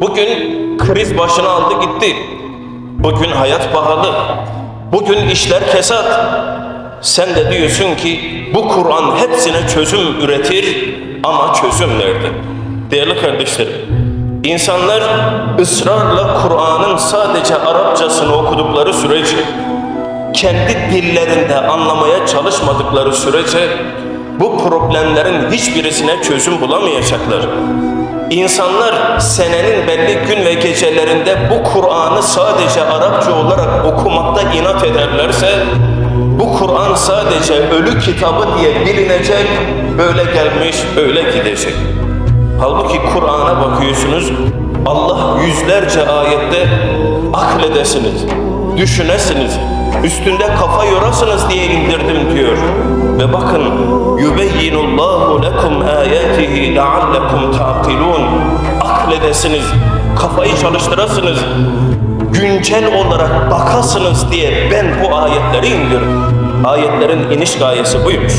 Bugün kriz başına aldı gitti. Bugün hayat pahalı. Bugün işler kesat. Sen de diyorsun ki bu Kur'an hepsine çözüm üretir ama çözüm nerede? Değerli kardeşlerim, insanlar ısrarla Kur'an'ın sadece Arapçasını okudukları sürece, kendi dillerinde anlamaya çalışmadıkları sürece bu problemlerin hiçbirisine çözüm bulamayacaklar. İnsanlar senenin belli gün ve gecelerinde bu Kur'an'ı sadece Arapça olarak okumakta inat ederlerse bu Kur'an sadece ölü kitabı diye bilinecek, böyle gelmiş, böyle gidecek. Halbuki Kur'an'a bakıyorsunuz, Allah yüzlerce ayette akledesiniz, düşünesiniz, üstünde kafa yorasınız diye indirdim diyor. Ve bakın, lekum ayatihi leallekum taqilun. Akledesiniz, kafayı çalıştırasınız, güncel olarak bakasınız diye ben bu ayetleri indirdim. Ayetlerin iniş gayesi buymuş.